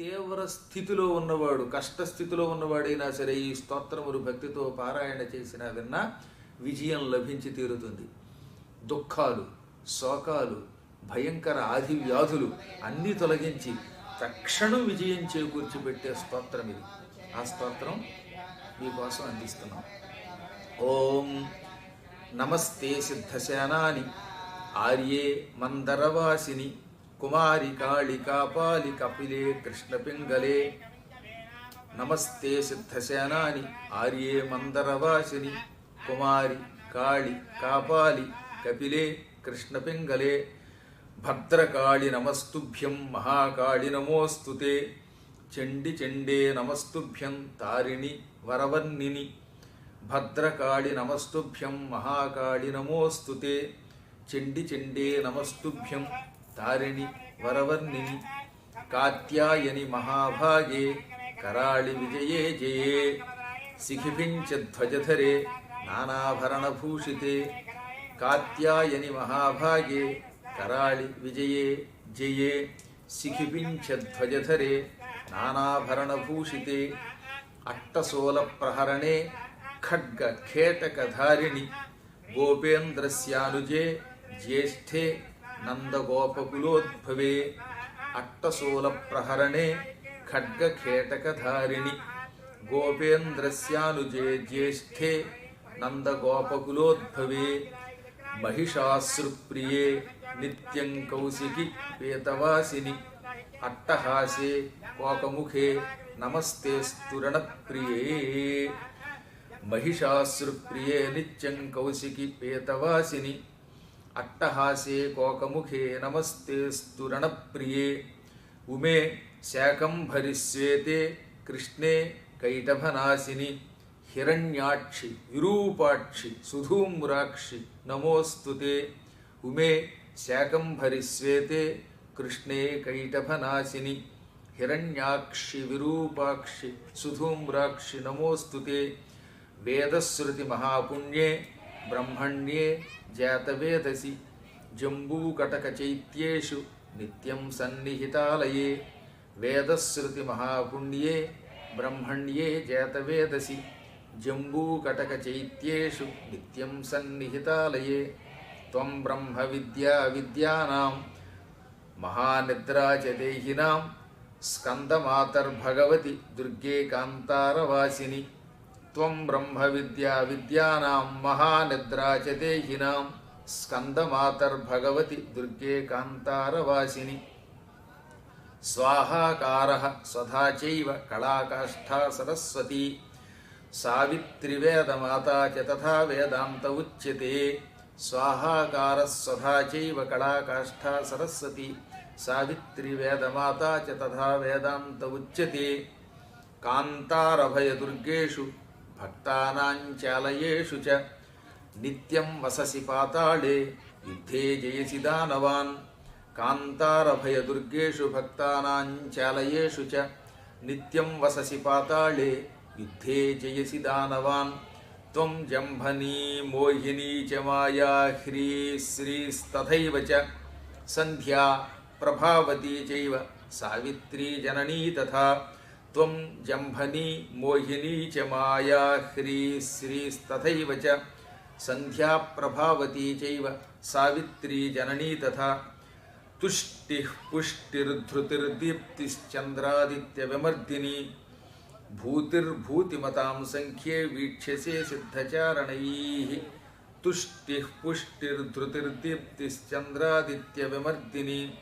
తీవ్ర స్థితిలో ఉన్నవాడు కష్టస్థితిలో ఉన్నవాడైనా సరే ఈ స్తోత్రములు భక్తితో పారాయణ చేసినా విన్నా విజయం లభించి తీరుతుంది. దుఃఖాలు శోకాలు భయంకర ఆది వ్యాధులు అన్నీ తొలగించి తక్షణం విజయం చేకూర్చి పెట్టే స్తోత్రం ఇది. ఆ స్తోత్రం మీకోసం అందిస్తున్నాం. ఓం నమస్తే సిద్ధశానాని ఆర్యే మందరవాసిని. కుమారి కాళికా పాలి కపిలే కృష్ణపింగళే నమస్తే సిద్ధసేనాని ఆర్యే మందరవాసిని. కుమారి కాళి కాపాలి కపిలే కృష్ణపింగళే భద్రకాళి నమస్తుభ్యం మహాకాళి నమోస్తుతే. చండి చండే నమస్తుభ్యం తారిణి వరవర్ణిని భద్రకాళి నమస్తుభ్యం మహాకాళి నమోస్తుతే. చండి చండే నమస్తుభ్యం తారిణి వరవర్ణిని కాత్యాయని మహాభాగే కరాళి విజయే జయే శిఖిభించ ధ్వజధరే నానాభరణభూషితే కాత్యాయని మహాభాగే కరాళి విజయే జయే శిఖిపించ ధ్వజధరే నానాభరణభూషితే అట్టసోల ప్రహరణే నందగోపకులోద్భవే అట్టశూల ప్రహరణే ఖడ్గ ఖేటకధారిణి గోపేంద్రస్యానుజే జ్యేష్ఠే నందగోపకులోద్భవే మహిషాశ్రుప్రియే నిత్యం కౌశికి వేతవాసిని అట్టహాసే కోకముఖే నమస్తే స్తురణప్రియే మహిషాశ్రుప్రియే నిత్యం కౌశికి పేతవాసిని अट्टहासे कोकमुखे नमस्ते स्तुरण प्रिय उमे शाकं शाकंभरिस्वेते कृष्णे कैटभनाशिनी, हिरण्याक्षि, विरूपाक्षि, सुधूम्राक्षि नमोस्तुते उमे शाकं शाकंभरिस्वेते कृष्णे कैटभनाशिनी, हिरण्याक्षि, विरूपाक्षि, सुधूम्राक्षि नमोस्तुते वेदश्रुति महापुण्ये బ్రహ్మణ్యే జాతవేదసి జంబూకటకచైత్యేషు నిత్యం సన్నిహితాలయే వేదశ్రుతి మహాపుణ్యే బ్రహ్మణ్యే జాతవేదసి జంబూకటకచైత్యేషు నిత్యం సన్నిహితాలయే త్వం బ్రహ్మ విద్యా విద్యానాం మహానిద్రా దేహినాం స్కందమాతర్భగవతి దుర్గే కాంతారవాసిని త్వం బ్రహ్మ విద్యా విద్యానాం మహానిద్రాచతేహినాం చ దేహినాం స్కందమాతర్భగవతి దుర్గే కాంతారవాసిని. స్వాహాకార స్వధా చైవ కళాకాష్ఠా సరస్వతి. సావిత్రివేదమాతా చ తథా వేదాంత ఉచ్యతే. స్వాహాకార స్వధా చైవ కళాకాష్ఠా సరస్వతి. సావిత్రివేదమాతా చ తథా వేదాంత ఉచ్యతే. కాంతారభయదుర్గేషు भक्तालु नित्यं वससी पाताले युद्धे जयसि दानवान्। कान्तारभयदुर्गेषु भक्तानाञ्चालयेषु च नित्यं वससी पाताले युद्धे जयसि दानवान्। त्वं जम्भनी, मोहिनी च माया ह्री श्रीस्तथैव च सन्ध्या, प्रभावती चैव सावित्री जननी तथा त्वं जम्भनी मोहिनी च माया ह्री श्रीस्तथैव च। सन्ध्या प्रभावती चैव सावित्री जननी तथा तुष्टिः पुष्टिर्धृतिर्दीप्तिश्चन्द्रादित्यविमर्दिनी। भूतिर्भूतिमतां सङ्ख्ये वीक्षसे सिद्धचारणैः। तुष्टिः पुष्टिर्धृतिर्दीप्तिश्चन्द्रादित्यविमर्दिनी।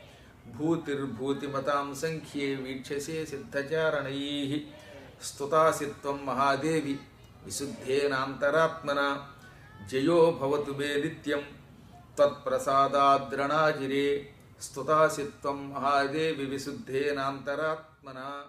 భూతిర్భూతిమతాం సంఖ్యే వీక్షసే సిద్ధచారణై. స్తుతాసిత్వం మహాదేవి విశుద్ధేనాంతరాత్మన జయో భవతు మే నిత్యం తత్ప్రసాదాద్రణాజిరే. స్తుతాసిత్వం మహాదేవి విశుద్ధేనాంతరాత్మన.